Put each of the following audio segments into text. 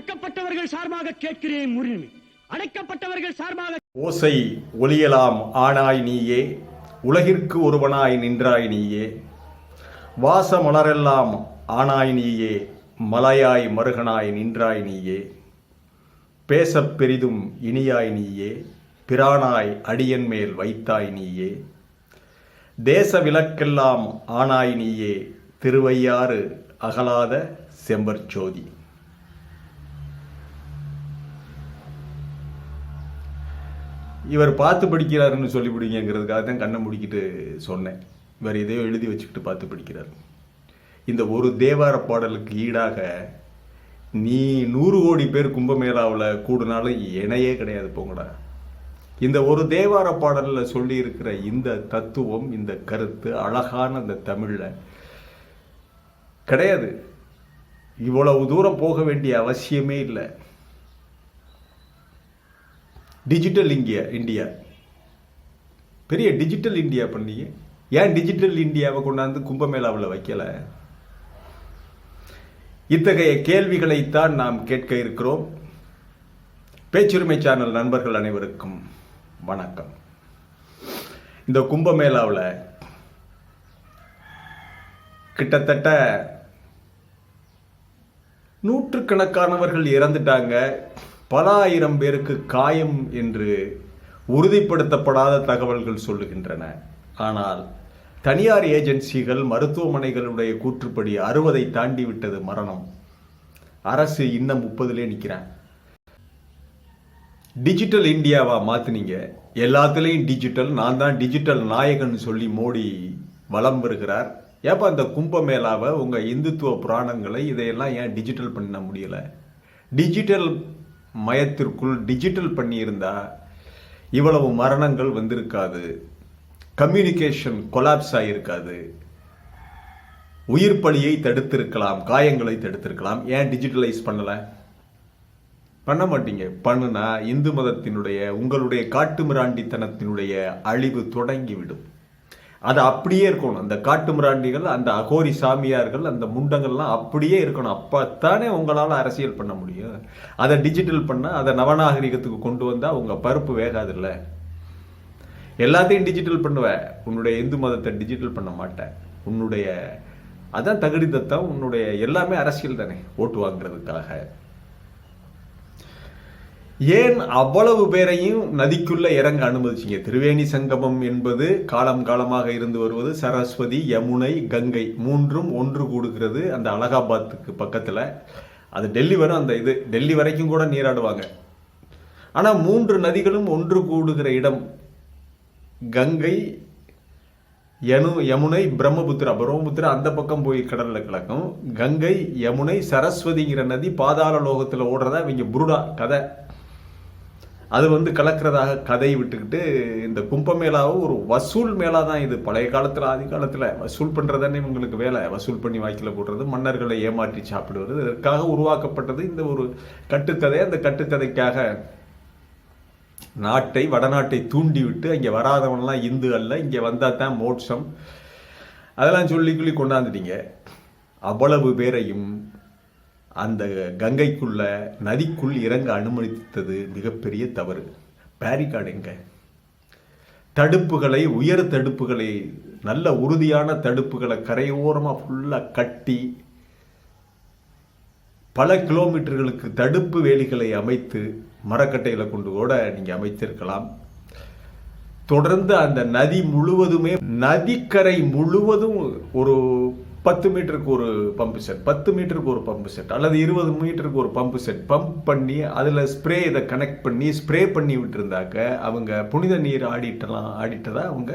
ஒடுக்கப்பட்டவர்கள் சார்பாக கேட்கிறேன் உரிமை அடைக்கப்பட்டவர்கள் சார்பாக ஓசை ஒலியலாம் ஆனாய் நீயே உலகிற்கு ஒருவனாய் நின்றாய் நீயே. வாச மலரெல்லாம் ஆனாய் நீயே மலையாய் மருகனாய் நின்றாய் நீயே. பேசப் பெரிதும் இனியாய் நீயே பிரானாய் அடியன் மேல் வைத்தாய் நீயே. தேச விளக்கெல்லாம் ஆனாய் நீயே திருவையாறு அகலாத செம்பற்சோதி. இவர் பார்த்து படிக்கிறாருன்னு சொல்லி பிடிங்கிறதுக்காக தான் கண்ணை முடிக்கிட்டு சொன்னேன். இவர் எதையோ எழுதி வச்சுக்கிட்டு பார்த்து படிக்கிறார். இந்த ஒரு தேவார பாடலுக்கு ஈடாக நீ நூறு கோடி பேர் கும்பமேளாவில் கூடுனாலும் இணையே கிடையாது போங்கடா. இந்த ஒரு தேவார பாடலில் சொல்லியிருக்கிற இந்த தத்துவம் இந்த கருத்து அழகான அந்த தமிழில் கிடையாது. இவ்வளவு தூரம் போக வேண்டிய அவசியமே இல்லை. டிஜிட்டல் இந்தியா இந்தியா பெரிய டிஜிட்டல் இந்தியா பண்ணீங்க. ஏன் டிஜிட்டல் இந்தியாவை கொண்டாந்து கும்பமேளாவில் வைக்கல? இத்தகைய கேள்விகளைத்தான் நாம் கேட்க இருக்கிறோம். பேச்சுரிமை சேனல் நண்பர்கள் அனைவருக்கும் வணக்கம். இந்த கும்பமேளாவில் கிட்டத்தட்ட நூற்றுக்கணக்கானவர்கள் இறந்துட்டாங்க. பல ஆயிரம் பேருக்கு காயம் என்று உறுதிப்படுத்தப்படாத தகவல்கள் சொல்லுகின்றன. ஆனால் தனியார் ஏஜென்சிகள் மருத்துவமனைகளுடைய கூற்றுப்படி அறுபதை தாண்டி விட்டது மரணம். அரசு இன்னும் முப்பதுலே நிற்கிறேன். டிஜிட்டல் இந்தியாவா மாத்துனீங்க? எல்லாத்துலேயும் டிஜிட்டல் நான் தான் டிஜிட்டல் நாயகன் சொல்லி மோடி வலம் வருகிறார். ஏப்பா கும்ப கும்பமேளாவை உங்கள் இந்துத்துவ புராணங்களை இதையெல்லாம் ஏன் டிஜிட்டல் பண்ண முடியல? டிஜிட்டல் மயத்திற்குள் டிஜிட்டல் பண்ணியிருந்தா இவ்வளவு மரணங்கள் வந்திருக்காது. கம்யூனிகேஷன் கொலாப்ஸ் ஆகியிருக்காது உயிர் பலியை தடுத்திருக்கலாம் காயங்களை தடுத்திருக்கலாம். ஏன் டிஜிட்டலைஸ் பண்ணலை? பண்ண மாட்டீங்க. பண்ணுனா இந்து மதத்தினுடைய உங்களுடைய காட்டு மிராண்டித்தனத்தினுடைய அழிவு தொடங்கிவிடும். அது அப்படியே இருக்கணும். அந்த காட்டு மிராண்டிகள் அந்த அகோரி சாமியார்கள் அந்த முண்டங்கள்லாம் அப்படியே இருக்கணும். அப்போத்தானே உங்களால் அரசியல் பண்ண முடியும். அதை டிஜிட்டல் பண்ணால் அதை நவநாகரிகத்துக்கு கொண்டு வந்தால் உங்கள் பருப்பு வேகாதில்ல. எல்லாத்தையும் டிஜிட்டல் பண்ணுவேன் உன்னுடைய இந்து மதத்தை டிஜிட்டல் பண்ண மாட்டேன் உன்னுடைய அதான் தகுதி தத்தம். உன்னுடைய எல்லாமே அரசியல் தானே ஓட்டு வாங்குறதுக்காக. ஏன் அவ்வளவு பேரையும் நதிக்குள்ள இறங்க அனுமதிச்சிங்க? திரிவேணி சங்கமம் என்பது காலம் காலமாக இருந்து வருவது சரஸ்வதி யமுனை கங்கை மூன்றும் ஒன்று கூடுகிறது அந்த அலகாபாத்துக்கு பக்கத்தில். அது டெல்லி வரும் அந்த இது. டெல்லி வரைக்கும் கூட நீராடுவாங்க. ஆனால் மூன்று நதிகளும் ஒன்று கூடுகிற இடம் கங்கை யனு யமுனை பிரம்மபுத்திரா. பிரம்மபுத்திரா அந்த பக்கம் போய் கடலில் கிடக்கும். கங்கை யமுனை சரஸ்வதிங்கிற நதி பாதாள லோகத்தில் ஓடுறதா இவங்க புருடா கதை. அது வந்து கலக்கிறதாக கதை விட்டுக்கிட்டு இந்த கும்பமேளாவும் ஒரு வசூல் மேளா தான் இது. பழைய காலத்தில் ஆதி காலத்தில் வசூல் பண்ணுறதானே இவங்களுக்கு வேலை. வசூல் பண்ணி வாய்க்கில் போடுறது மன்னர்களை ஏமாற்றி சாப்பிடுவது. இதற்காக உருவாக்கப்பட்டது இந்த ஒரு கட்டுக்கதை. அந்த கட்டுக்கதைக்காக நாட்டை வடநாட்டை தூண்டி விட்டு அங்கே வராதவன்லாம் இந்து அல்ல. இங்கே வந்தால் தான் மோட்சம். அதெல்லாம் சொல்லி சொல்லி கொண்டாந்துட்டீங்க. அவ்வளவு பேரையும் அந்த கங்கைக்குள்ள நதிக்குள் இறங்க அனுமதித்தது மிகப்பெரிய தவறு. பேரிகார்டு எங்க? தடுப்புகளை உயர் தடுப்புகளை நல்ல உறுதியான தடுப்புகளை கரையோரமாக ஃபுல்லாக கட்டி பல கிலோமீட்டர்களுக்கு தடுப்பு வேலிகளை அமைத்து மரக்கட்டையில் கொண்டு கூட நீங்கள் அமைத்திருக்கலாம். தொடர்ந்து அந்த நதி முழுவதுமே நதிக்கரை முழுவதும் ஒரு பத்து மீட்டருக்கு ஒரு பம்பு செட் பத்து மீட்டருக்கு ஒரு பம்பு செட் அல்லது இருபது மீட்டருக்கு ஒரு பம்பு செட் பம்ப் பண்ணி அதில் ஸ்ப்ரே இதை கனெக்ட் பண்ணி ஸ்ப்ரே பண்ணி விட்டுருந்தாக்க அவங்க புனித நீர் ஆடிட்டலாம் ஆடிட்டதா அவங்க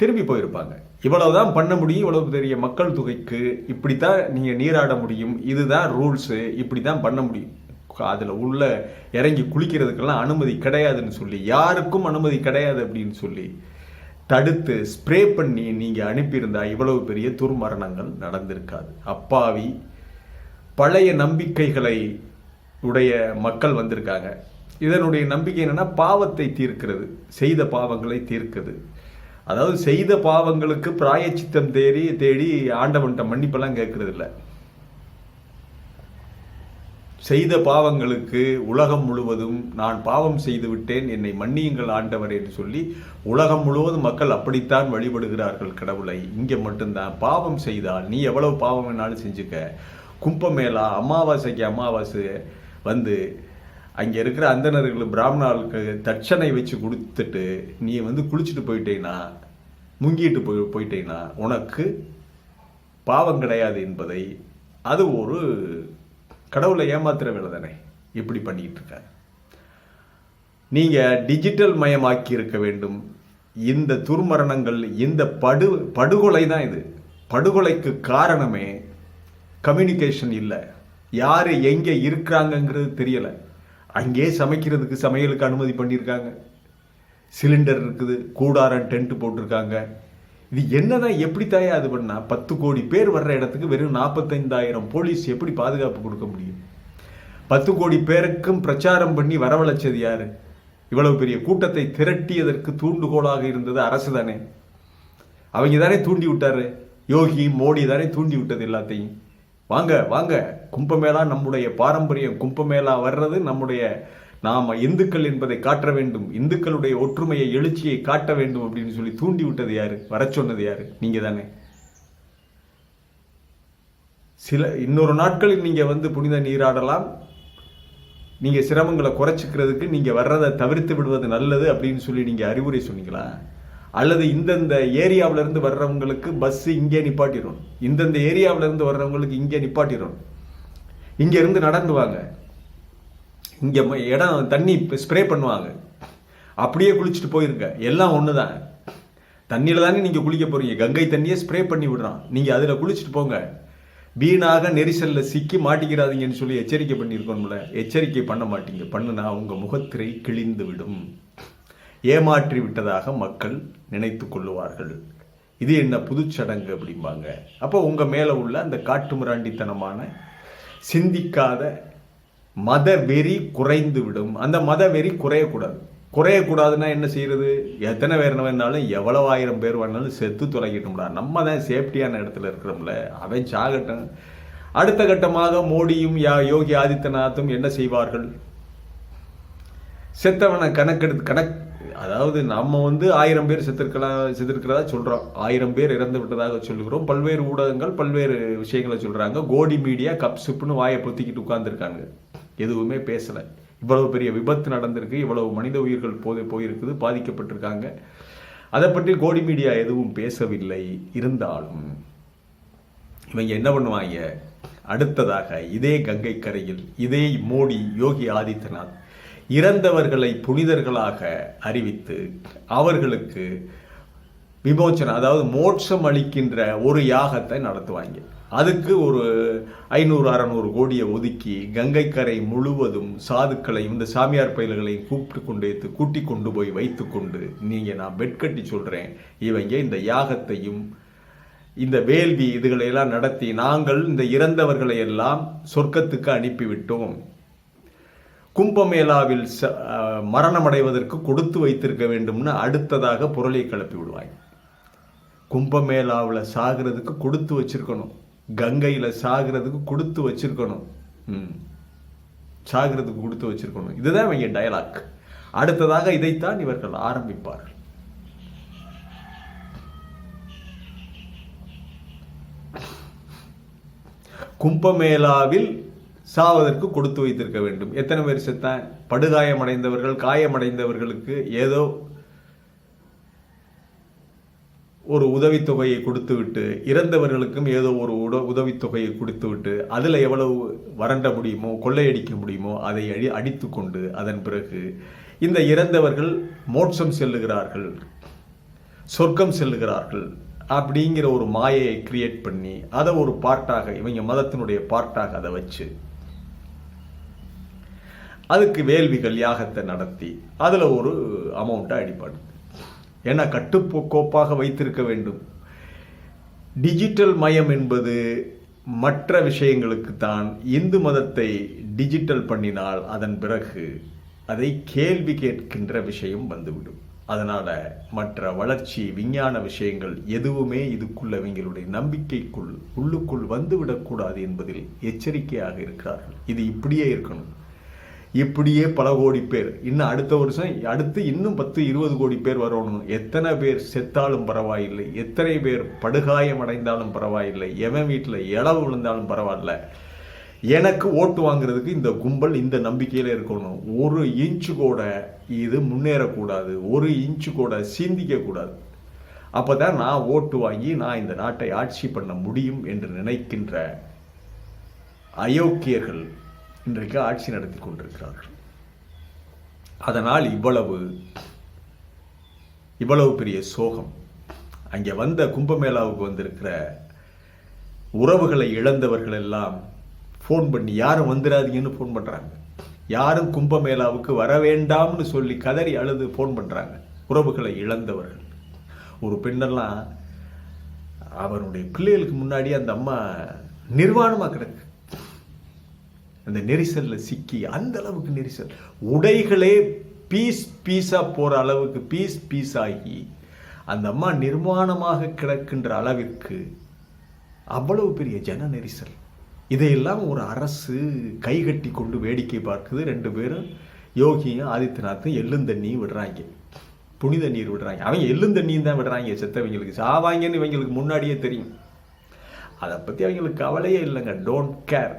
திரும்பி போயிருப்பாங்க. இவ்வளவுதான் பண்ண முடியும் இவ்வளவு பெரிய மக்கள் தொகைக்கு இப்படி தான் நீங்கள் நீராட முடியும் இதுதான் ரூல்ஸு இப்படி தான் பண்ண முடியும். அதில் உள்ள இறங்கி குளிக்கிறதுக்கெல்லாம் அனுமதி கிடையாதுன்னு சொல்லி யாருக்கும் அனுமதி கிடையாது அப்படின்னு சொல்லி தடுத்து ஸ்ப்ரே பண்ணி நீங்கள் அனுப்பியிருந்தா இவ்வளவு பெரிய துர்மரணங்கள் நடந்திருக்காது. அப்பாவி பழைய நம்பிக்கைகளை உடைய மக்கள் வந்திருக்காங்க. இதனுடைய நம்பிக்கை என்னன்னா பாவத்தை தீர்க்கிறது செய்த பாவங்களை தீர்க்குது. அதாவது செய்த பாவங்களுக்கு பிராயச்சித்தம் தேடி தேடி ஆண்டவன்கிட்ட மன்னிப்பெல்லாம் கேட்கறது இல்லை செய்த பாவங்களுக்கு உலகம் முழுவதும் நான் பாவம் செய்து விட்டேன் என்னை மன்னியுங்கள் ஆண்டவர் என்று சொல்லி உலகம் முழுவதும் மக்கள் அப்படித்தான் வழிபடுகிறார்கள் கடவுளை. இங்கே மட்டும்தான். பாவம் செய்தால் நீ எவ்வளவு பாவம் வேணாலும் செஞ்சுக்க. கும்பமேளா அமாவாசைக்கு அமாவாசை வந்து அங்கே இருக்கிற அந்தணர்கள் பிராமணர்களுக்கு தட்சணை வச்சு கொடுத்துட்டு நீ வந்து குளிச்சுட்டு போயிட்டேன்னா முங்கிட்டு போய் போயிட்டேன்னா உனக்கு பாவம் கிடையாது என்பதை அது ஒரு கடவுளை ஏமாத்துற வேலை தானே? இப்படி பண்ணிட்டு இருக்காங்க நீங்க டிஜிட்டல் மயமாக்கி இருக்க வேண்டும். இந்த துர்மரணங்கள் இந்த படு படுகொலை தான் இது. படுகொலைக்கு காரணமே கம்யூனிகேஷன் இல்லை. யார் எங்கே இருக்கிறாங்கங்கிறது தெரியலை. அங்கேயே சமைக்கிறதுக்கு சமையலுக்கு அனுமதி பண்ணியிருக்காங்க. சிலிண்டர் இருக்குது கூடாரம் டென்ட் போட்டிருக்காங்க. இது என்னதான் எப்படி தாயா அது பண்ணா? பத்து கோடி பேர் வர்ற இடத்துக்கு வெறும் நாற்பத்தைந்தாயிரம் போலீஸ் எப்படி பாதுகாப்பு கொடுக்க முடியும்? பத்து கோடி பேருக்கும் பிரச்சாரம் பண்ணி வரவழைச்சது யாரு? இவ்வளவு பெரிய கூட்டத்தை திரட்டியதற்கு தூண்டுகோலாக இருந்தது அரசு தானே. அவங்க தானே தூண்டி விட்டாரு. யோகி மோடி தானே தூண்டி விட்டது எல்லாத்தையும். வாங்க வாங்க கும்பமேளா நம்முடைய பாரம்பரியம். கும்பமேளா வர்றது நம்முடைய நாம் இந்துக்கள் என்பதை காட்ட வேண்டும். இந்துக்களுடைய ஒற்றுமையை எழுச்சியை காட்ட வேண்டும் அப்படின்னு சொல்லி தூண்டி விட்டது யாரு? வர சொன்னது யாரு? நீங்க தானே. சில இன்னொரு நாட்களில் நீங்க வந்து புனித நீராடலாம் நீங்க சிரமங்களை குறைச்சிக்கிறதுக்கு நீங்க வர்றதை தவிர்த்து விடுவது நல்லது அப்படின்னு சொல்லி நீங்க அறிவுரை சொன்னீங்களா? அல்லது இந்தந்த ஏரியாவுல இருந்து வர்றவங்களுக்கு பஸ் இங்கே நிப்பாட்டிடும் இந்தந்த ஏரியாவுல இருந்து வர்றவங்களுக்கு இங்கே நிப்பாட்டிடும் இங்கேருந்து நடந்து வாங்க. இங்கே இடம் தண்ணி ஸ்ப்ரே பண்ணுவாங்க. அப்படியே குளிச்சுட்டு போயிருங்க. எல்லாம் ஒன்றுதான் தண்ணியில் தானே நீங்கள் குளிக்க போகிறீங்க கங்கை தண்ணியை ஸ்ப்ரே பண்ணி விடுறான். நீங்கள் அதில் குளிச்சுட்டு போங்க. வீணாக நெரிசலில் சிக்கி மாட்டிக்கிறாதீங்கன்னு சொல்லி எச்சரிக்கை பண்ணியிருக்கோம்ல. எச்சரிக்கை பண்ண மாட்டீங்க. பண்ணுனா உங்கள் முகத்திரை கிழிந்து விடும். ஏமாற்றி விட்டதாக மக்கள் நினைத்து கொள்ளுவார்கள். இது என்ன புதுச்சடங்கு அப்படிம்பாங்க. அப்போ உங்கள் மேலே உள்ள அந்த காட்டு மிராண்டித்தனமான சிந்திக்காத மத வெறி குறைந்து விடும். அந்த மத வெறி குறையக்கூடாது. குறையக்கூடாதுன்னா என்ன செய்யறது? எத்தனை பேர் வேணாலும் எவ்வளவு ஆயிரம் பேர் வேணாலும் செத்து தொலைக்கட்டும்டா நம்ம தான் சேஃப்டியான இடத்துல இருக்கிறோம்ல. அவன் சாகட்டும். அடுத்த கட்டமாக மோடியும் யா யோகி ஆதித்யநாத்தும் என்ன செய்வார்கள்? செத்தவனை கணக்கெடுத்து கணக் அதாவது நம்ம வந்து ஆயிரம் பேர் செத்திருக்கலாம் செத்திருக்கிறதா சொல்கிறோம் ஆயிரம் பேர் இறந்து விட்டதாக சொல்லுகிறோம். பல்வேறு ஊடகங்கள் பல்வேறு விஷயங்களை சொல்கிறாங்க கோடி மீடியா கப் சுப்புன்னு வாயை பொத்திக்கிட்டு உட்காந்துருக்காங்க எதுவுமே பேசலை. இவ்வளவு பெரிய விபத்து நடந்திருக்கு இவ்வளவு மனித உயிர்கள் போது போயிருக்குது பாதிக்கப்பட்டிருக்காங்க. அதை பற்றி கோடி மீடியா எதுவும் பேசவில்லை. இருந்தாலும் இவங்க என்ன பண்ணுவாங்க? அடுத்ததாக இதே கங்கை கரையில் இதே மோடி யோகி ஆதித்யநாத் இறந்தவர்களை புனிதர்களாக அறிவித்து அவர்களுக்கு விமோச்சனம் அதாவது மோட்சம் அளிக்கின்ற ஒரு யாகத்தை நடத்துவாங்க. அதுக்கு ஒரு ஐநூறு அறநூறு கோடியை ஒதுக்கி கங்கை கரை முழுவதும் சாதுக்களையும் இந்த சாமியார் பயில்களையும் கூப்பிட்டு கொண்டு வைத்து கூட்டி கொண்டு போய் வைத்துக்கொண்டு நீங்கள் நான் பெட் கட்டி இவங்க இந்த யாகத்தையும் இந்த வேள்வி இதுகளையெல்லாம் நடத்தி நாங்கள் இந்த இறந்தவர்களை எல்லாம் சொர்க்கத்துக்கு அனுப்பிவிட்டோம். கும்பமேளாவில் ச- மரணமடைவதற்கு கொடுத்து வைத்திருக்க வேண்டும்னு அடுத்ததாக பொருளை கிளப்பி விடுவாங்க. கும்பமேளாவில் சாகிறதுக்கு கொடுத்து வச்சிருக்கணும். கங்கையில் சாகிறதுக்கு கொடுத்து வச்சிருக்கணும். சாகிறதுக்கு கொடுத்து வச்சிருக்கணும். இதுதான் இவங்க டயலாக் அடுத்ததாக இதைத்தான் இவர்கள் ஆரம்பிப்பார்கள். கும்பமேளாவில் சாவதற்கு கொடுத்து வைத்திருக்க வேண்டும். எத்தனை பேர் செத்தான்? படுகாயமடைந்தவர்கள் காயமடைந்தவர்களுக்கு ஏதோ ஒரு உதவித்தொகையை கொடுத்துவிட்டு இறந்தவர்களுக்கும் ஏதோ ஒரு உட உதவித்தொகையை கொடுத்துவிட்டு அதில் எவ்வளவு வறண்ட முடியுமோ கொள்ளையடிக்க முடியுமோ அதை அடி அடித்து கொண்டு அதன் பிறகு இந்த இறந்தவர்கள் மோட்சம் செல்லுகிறார்கள் சொர்க்கம் செல்லுகிறார்கள் அப்படிங்கிற ஒரு மாயையை கிரியேட் பண்ணி அதை ஒரு பார்ட்டாக இவங்க மதத்தினுடைய பார்ட்டாக அதை வச்சு அதுக்கு வேள்விகள் யாகத்தை நடத்தி அதில் ஒரு அமௌண்ட்டை அடிப்படுது ஏன்னா கட்டுக்கோப்பாக வைத்திருக்க வேண்டும். டிஜிட்டல் மயம் என்பது மற்ற விஷயங்களுக்கு தான் இந்து மதத்தை டிஜிட்டல் பண்ணினால் அதன் பிறகு அதை கேள்வி கேட்கின்ற விஷயம் வந்துவிடும். அதனால் மற்ற வளர்ச்சி விஞ்ஞான விஷயங்கள் எதுவுமே இதுக்குள்ள அவங்களுடைய நம்பிக்கைக்குள் உள்ளுக்குள் வந்துவிடக்கூடாது என்பதில் எச்சரிக்கையாக இருக்கிறார்கள். இது இப்படியே இருக்கணும். இப்படியே பல கோடி பேர். இன்னும் அடுத்த வருஷம் அடுத்து இன்னும் பத்து இருபது கோடி பேர் வரணும். எத்தனை பேர் செத்தாலும் பரவாயில்லை. எத்தனை பேர் படுகாயம் அடைந்தாலும் பரவாயில்லை. எவன் வீட்டில் இளவு விழுந்தாலும் பரவாயில்ல. எனக்கு ஓட்டு வாங்குறதுக்கு இந்த கும்பல் இந்த நம்பிக்கையில் இருக்கணும். ஒரு இன்ச்சு கூட இது முன்னேறக்கூடாது. ஒரு இன்ச்சு கூட சிந்திக்கக்கூடாது. அப்போ தான் நான் ஓட்டு வாங்கி நான் இந்த நாட்டை ஆட்சி பண்ண முடியும் என்று நினைக்கின்ற அயோக்கியர்கள் இன்றைக்கு ஆட்சி நடத்தி கொண்டிருக்கிறார்கள். அதனால் இவ்வளவு இவ்வளவு பெரிய சோகம். அங்கே வந்த கும்பமேளாவுக்கு வந்திருக்கிற உறவுகளை இழந்தவர்கள் எல்லாம் ஃபோன் பண்ணி யாரும் வந்துடாதீங்கன்னு ஃபோன் பண்ணுறாங்க யாரும் கும்பமேளாவுக்கு வர வேண்டாம்னு சொல்லி கதறி அழுது ஃபோன் பண்ணுறாங்க உறவுகளை இழந்தவர்கள். ஒரு பெண்ணெல்லாம் அவருடைய பிள்ளைகளுக்கு முன்னாடி அந்த அம்மா நிர்வாணமாக கிடக்கு. அந்த நெரிசலில் சிக்கி அந்த அளவுக்கு நெரிசல். உடைகளே பீஸ் பீஸாக போகிற அளவுக்கு பீஸ் பீஸ் ஆகி அந்த அம்மா நிர்மாணமாக கிடக்கின்ற அளவிற்கு அவ்வளவு பெரிய ஜன நெரிசல். இதையெல்லாம் ஒரு அரசு கைகட்டி கொண்டு வேடிக்கை பார்க்குது. ரெண்டு பேரும் யோகியும் ஆதித்யநாத்தும் எள்ளுந்தண்ணியும் விடுறாங்க. புனித நீர் விடுறாங்க. அவங்க எள்ளுந்தண்ணியும் தான் விடுறாங்க செத்தவங்களுக்கு. சாவாங்கன்னு இவங்களுக்கு முன்னாடியே தெரியும். அதை பற்றி அவங்களுக்கு கவலையே இல்லைங்க. டோன்ட் கேர்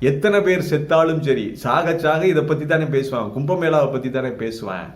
எத்தனை பேர் செத்தாலும் சரி சாக சாக இதை பற்றி தானே பேசுவான் கும்பமேளாவை பற்றி தானே பேசுவேன்.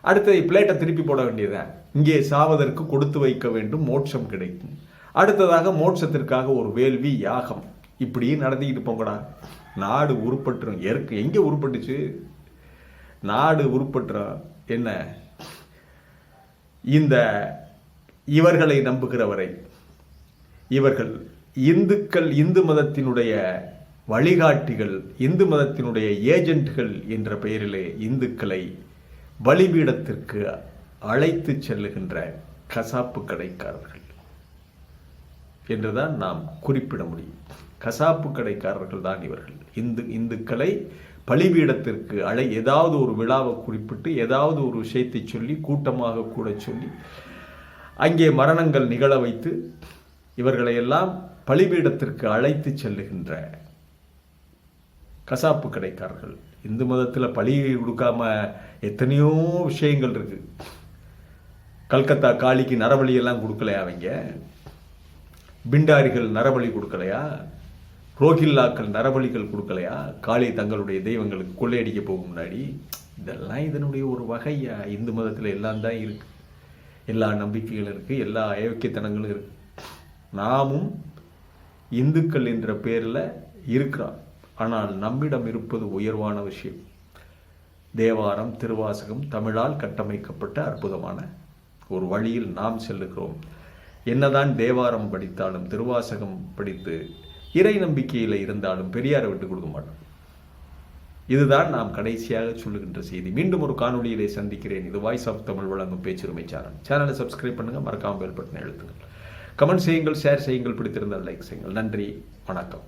அடுத்தது பிளேட்டை திருப்பி போட வேண்டியதுதான். இங்கே சாவதற்கு கொடுத்து வைக்க வேண்டும் மோட்சம் கிடைக்கும். அடுத்ததாக மோட்சத்திற்காக ஒரு வேள்வி யாகம். இப்படி நடத்திக்கிட்டு போங்கடா. நாடு உருப்பட்டுரும். எற்க எங்கே உருப்பட்டுச்சு? நாடு உருப்பட்டுற. என்ன? இந்த இவர்களை நம்புகிறவரை. இவர்கள் இந்துக்கள் இந்து மதத்தினுடைய வழிகாட்டிகள் இந்து மதத்தினுடைய ஏஜென்ட்கள் என்ற பெயரிலே இந்துக்களை பலிபீடத்திற்கு அழைத்து செல்லுகின்ற கசாப்பு கடைக்காரர்கள் என்றுதான் நாம் குறிப்பிட முடியும். கசாப்பு கடைக்காரர்கள் தான் இவர்கள். இந்து இந்துக்களை பலிபீடத்திற்கு அழை ஏதாவது ஒரு விழாவை குறிப்பிட்டு ஏதாவது ஒரு விஷயத்தை சொல்லி கூட்டமாக கூட சொல்லி அங்கே மரணங்கள் நிகழ வைத்து இவர்களையெல்லாம் பலிபீடத்திற்கு அழைத்து செல்லுகின்ற கசாப்பு கடைக்காரர்கள். இந்து மதத்தில் பழி கொடுக்காம எத்தனையோ விஷயங்கள் இருக்கு. கல்கத்தா காளிக்கு நரபலியெல்லாம் கொடுக்கலையா அவங்க? பிண்டாரிகள் நரபலி கொடுக்கலையா? ரோஹில்லாக்கள் நரபலிகள் கொடுக்கலையா? காளி தங்களுடைய தெய்வங்களுக்கு கொள்ளையடிக்க போகும் முன்னாடி. இதெல்லாம் இதனுடைய ஒரு வகையா. இந்து மதத்தில் எல்லாம் தான் இருக்கு. எல்லா நம்பிக்கைகளும் இருக்கு எல்லா அயோக்கியத்தனங்களும் இருக்கு. நாமும் இந்துக்கள் என்ற பேரில் இருக்கிறோம். ஆனால் நம்மிடம் இருப்பது உயர்வான விஷயம். தேவாரம் திருவாசகம் தமிழால் கட்டமைக்கப்பட்ட அற்புதமான ஒரு வழியில் நாம் செல்லுகிறோம். என்னதான் தேவாரம் படித்தாலும் திருவாசகம் படித்து இறை நம்பிக்கையில் இருந்தாலும் பெரியாரை விட்டு கொடுக்க மாட்டோம். இதுதான் நாம் கடைசியாக சொல்லுகின்ற செய்தி. மீண்டும் ஒரு காணொளியிலே சந்திக்கிறேன். இது வாய்ஸ் ஆஃப் தமிழ் வழங்கும் பேச்சுரிமை சேனல் சேனலை சப்ஸ்கிரைப் பண்ணுங்கள் மறக்காமல் பெல் பட்டனை எழுத்துங்கள் கமெண்ட் செய்யுங்கள் ஷேர் செய்யுங்கள் பிடித்திருந்தால் லைக் செய்யுங்கள். நன்றி வணக்கம்.